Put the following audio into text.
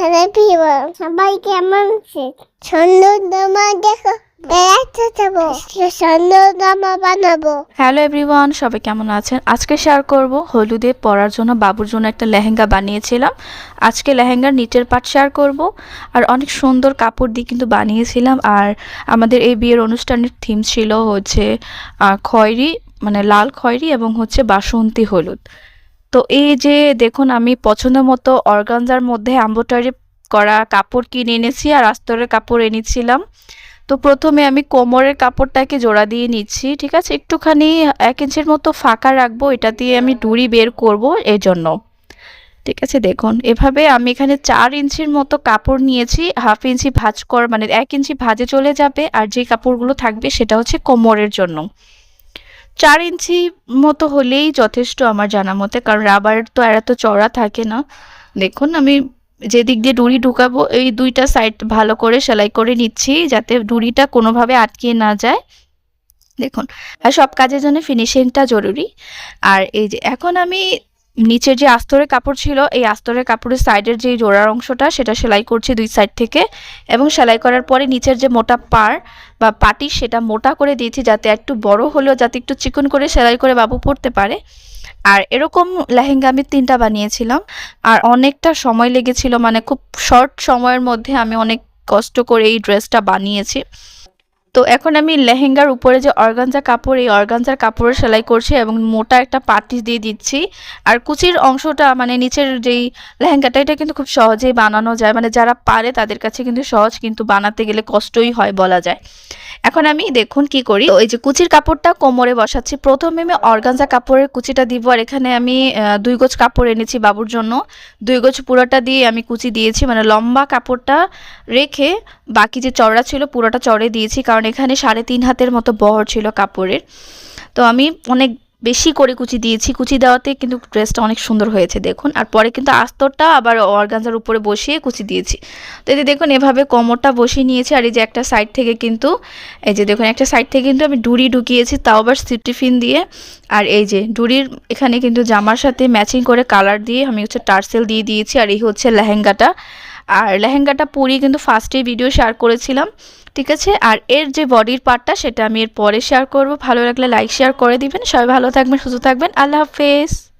Hello viewer, সবাই কেমন আছে? সুন্দর জামা দেখো, বেড়াতে যাব। সুন্দর জামা বানাবো। হ্যালো এভরিওয়ান, সবাই কেমন আছেন? আজকে শেয়ার করব হলুদে পরার জন্য বাবুর জন্য একটা লেহেঙ্গা বানিয়েছিলাম। আজকে লেহেঙ্গার নিচের পাট শেয়ার করব। আর অনেক সুন্দর কাপড় দিয়ে কিন্তু বানিয়েছিলাম। আর আমাদের এই বিয়ের অনুষ্ঠানের থিম ছিল হচ্ছে খয়েরি মানে লাল খয়েরি এবং হচ্ছে বাসন্তী হলুদ। তো এই যে দেখুন, আমি পছন্দ মতো অর্গানজার মধ্যে আম্বোটারি করা কাপড় কিনে এনেছি আর আস্তরের কাপড় এনেছিলাম। তো প্রথমে আমি কোমরের কাপড়টাকে জোড়া দিয়ে নিচ্ছি, ঠিক আছে? একটুখানি এক ইঞ্চির মতো ফাঁকা রাখব, এটা দিয়ে আমি ডুরি বের করব জন্য ঠিক আছে, দেখুন, এভাবে আমি এখানে চার ইঞ্চির মতো কাপড় নিয়েছি, হাফ ইঞ্চি ভাঁজ কর মানে এক ইঞ্চি ভাজে চলে যাবে, আর যে কাপড়গুলো থাকবে সেটা হচ্ছে কোমরের জন্য। চার ইঞ্চি মতো হলেই যথেষ্ট আমার জানা মতে, কারণ রাবার তো আর এত চড়া থাকে না। দেখুন, আমি যেদিক দিয়ে ডুরি ঢুকাবো, এই দুইটা সাইড ভালো করে সেলাই করে নিচ্ছি, যাতে ডুরিটা কোনোভাবে আটকে না যায়। দেখুন, আর সব কাজের জন্য ফিনিশিংটা জরুরি। আর এই যে, এখন আমি নিচের যে আস্তরের কাপড় ছিল, এই আস্তরের কাপড়ের সাইডের যে জোড়ার অংশটা, সেটা সেলাই করছি দুই সাইড থেকে এবং সেলাই করার পরে নিচের যে মোটা পার বা পাটি, সেটা মোটা করে দিয়েছি যাতে একটু বড় হলেও যাতে একটু চিকন করে সেলাই করে বাবু পরতে পারে। আর এরকম লেহেঙ্গা আমি তিনটা বানিয়েছিলাম। আর অনেকটা সময় লেগেছিল মানে খুব শর্ট সময়ের মধ্যে আমি অনেক কষ্ট করে এই ড্রেসটা বানিয়েছি। তো এখন আমি লেহেঙ্গার উপরে যে অর্গানজা কাপড়, এই অর্গানজার কাপড়ের সেলাই করছি এবং মোটা একটা পাটি দিয়ে দিচ্ছি। আর কুচির অংশটা মানে নিচের যেই লেহেঙ্গাটা, এটা কিন্তু খুব সহজেই বানানো যায়। মানে যারা পারে তাদের কাছে কিন্তু সহজ, কিন্তু বানাতে গেলে কষ্টই হয় বলা যায়। এখন আমি দেখুন কি করি। ওই যে কুচির কাপড়টা কোমরে বসাচ্ছি। প্রথমে আমি অর্গানজা কাপড়ের কুচিটা দিব আর এখানে আমি দুই গোছ কাপড় এনেছি বাবুর জন্য। দুই গোছ পুরোটা দিয়ে আমি কুচি দিয়েছি। মানে লম্বা কাপড়টা রেখে বাকি যে চওড়া ছিল পুরোটা চড়ে দিয়েছি। কারণ এখানে সাড়ে তিন হাতের মতো বহর ছিল কাপড়ের। তো আমি অনেক বেশি করে কুচি দিয়েছি। কুচি দেওয়াতে কিন্তু ড্রেসটা অনেক সুন্দর হয়েছে, দেখুন। আর পরে কিন্তু আস্তরটা আবার অর্গানজার উপরে বসিয়ে কুচি দিয়েছি। তো যে দেখুন, এভাবে কোমরটা বসিয়ে নিয়েছি। আর এই যে একটা সাইড থেকে কিন্তু, এই যে দেখুন, একটা সাইড থেকে কিন্তু আমি ডুরি ঢুকিয়েছি, তাও আবার সিটিফিন দিয়ে। আর এই যে ডুরির এখানে কিন্তু জামার সাথে ম্যাচিং করে কালার দিয়ে আমি হচ্ছে টার্সেল দিয়ে দিয়েছি। আর এই হচ্ছে লেহেঙ্গাটা। আর লেহেঙ্গাটা পরিয়ে কিন্তু ফার্স্টে ভিডিও শেয়ার করেছিলাম, ঠিক আছে? আর এর যে বডির পার্টটা সেটা আমি এর পরে শেয়ার করব। ভালো লাগলে লাইক শেয়ার করে দিবেন। সবাই ভালো থাকবেন, সুস্থ থাকবেন। আল্লাহ হাফেজ।